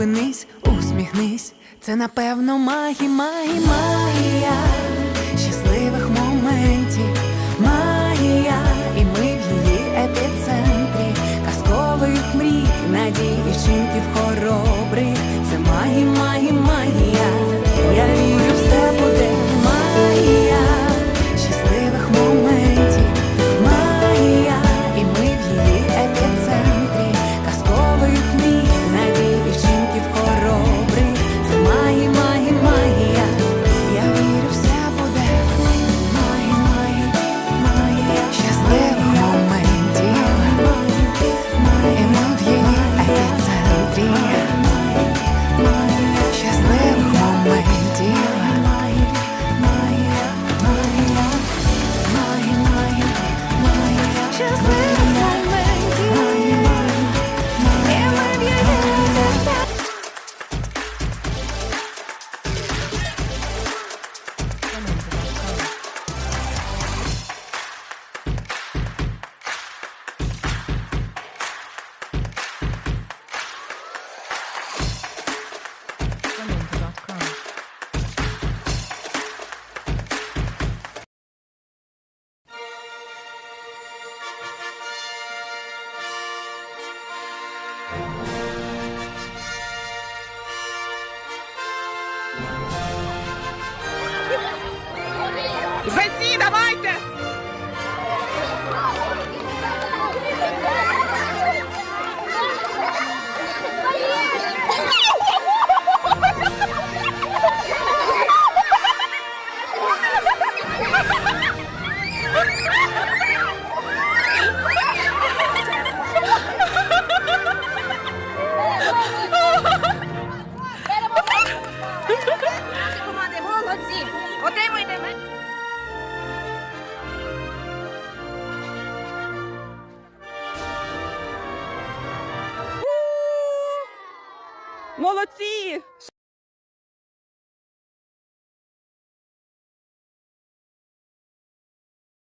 зупинись, усміхнись, це напевно магі, магі, магія щасливих моментів, магія, і ми в її епіцентрі, казкових мрій, надій і вчинків хоробрих, це магія. Vas-y. Молодці!